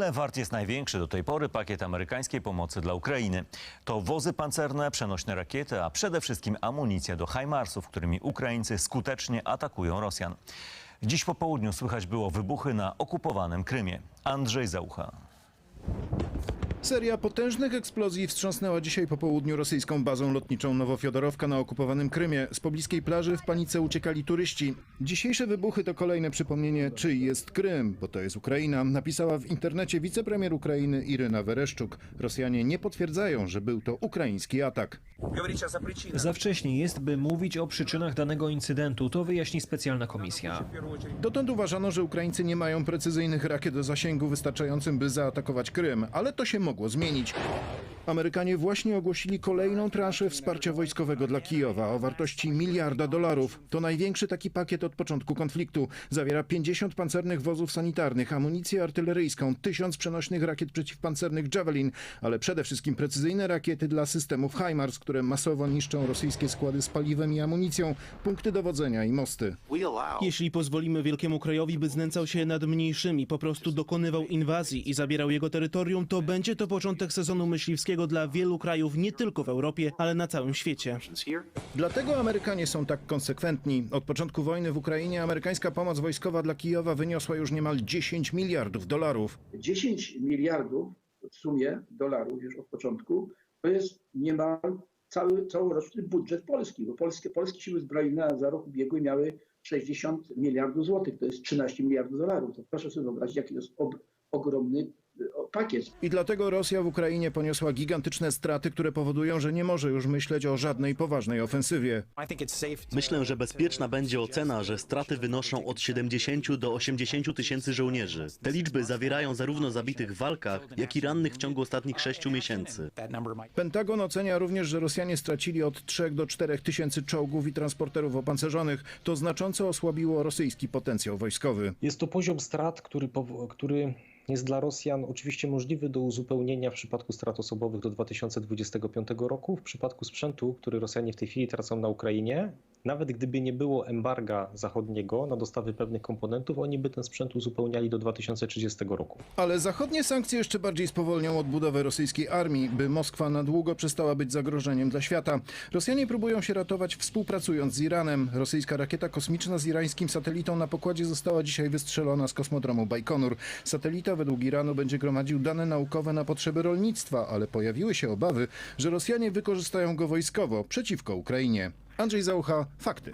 Lewart jest największy do tej pory pakiet amerykańskiej pomocy dla Ukrainy. To wozy pancerne, przenośne rakiety, a przede wszystkim amunicja do HIMARSów, którymi Ukraińcy skutecznie atakują Rosjan. Dziś po południu słychać było wybuchy na okupowanym Krymie. Andrzej Zaucha. Seria potężnych eksplozji wstrząsnęła dzisiaj po południu rosyjską bazą lotniczą Nowofiodorowka na okupowanym Krymie. Z pobliskiej plaży w panice uciekali turyści. Dzisiejsze wybuchy to kolejne przypomnienie, czyj jest Krym, bo to jest Ukraina, napisała w internecie wicepremier Ukrainy Iryna Wereszczuk. Rosjanie nie potwierdzają, że był to ukraiński atak. Za wcześnie jest, by mówić o przyczynach danego incydentu. To wyjaśni specjalna komisja. Dotąd uważano, że Ukraińcy nie mają precyzyjnych rakiet do zasięgu wystarczającym, by zaatakować Krym, ale to się mogło ногу, змініть. Amerykanie właśnie ogłosili kolejną transzę wsparcia wojskowego dla Kijowa o wartości miliarda dolarów. To największy taki pakiet od początku konfliktu. Zawiera 50 pancernych wozów sanitarnych, amunicję artyleryjską, 1000 przenośnych rakiet przeciwpancernych Javelin, ale przede wszystkim precyzyjne rakiety dla systemów HIMARS, które masowo niszczą rosyjskie składy z paliwem i amunicją, punkty dowodzenia i mosty. Jeśli pozwolimy wielkiemu krajowi, by znęcał się nad mniejszymi, po prostu dokonywał inwazji i zabierał jego terytorium, to będzie to początek sezonu myśliwskiego dla wielu krajów nie tylko w Europie, ale na całym świecie. Dlatego Amerykanie są tak konsekwentni. Od początku wojny w Ukrainie amerykańska pomoc wojskowa dla Kijowa wyniosła już niemal 10 miliardów dolarów. 10 miliardów w sumie dolarów już od początku, to jest niemal cały, całoroczny budżet Polski, bo polskie, polskie siły zbrojne za rok ubiegły miały 60 miliardów złotych, to jest 13 miliardów dolarów. To proszę sobie wyobrazić, jaki to jest ob, ogromny pakiet. I dlatego Rosja w Ukrainie poniosła gigantyczne straty, które powodują, że nie może już myśleć o żadnej poważnej ofensywie. Myślę, że bezpieczna będzie ocena, że straty wynoszą od 70 do 80 tysięcy żołnierzy. Te liczby zawierają zarówno zabitych w walkach, jak i rannych w ciągu ostatnich 6 miesięcy. Pentagon ocenia również, że Rosjanie stracili od 3 do 4 tysięcy czołgów i transporterów opancerzonych. To znacząco osłabiło rosyjski potencjał wojskowy. Jest to poziom strat, który, który jest dla Rosjan oczywiście możliwy do uzupełnienia w przypadku strat osobowych do 2025 roku. W przypadku sprzętu, który Rosjanie w tej chwili tracą na Ukrainie, nawet gdyby nie było embarga zachodniego na dostawy pewnych komponentów, oni by ten sprzęt uzupełniali do 2030 roku. Ale zachodnie sankcje jeszcze bardziej spowolnią odbudowę rosyjskiej armii, by Moskwa na długo przestała być zagrożeniem dla świata. Rosjanie próbują się ratować współpracując z Iranem. Rosyjska rakieta kosmiczna z irańskim satelitą na pokładzie została dzisiaj wystrzelona z kosmodromu Bajkonur. Satelita według Iranu będzie gromadził dane naukowe na potrzeby rolnictwa, ale pojawiły się obawy, że Rosjanie wykorzystają go wojskowo przeciwko Ukrainie. Andrzej Zaucha, fakty.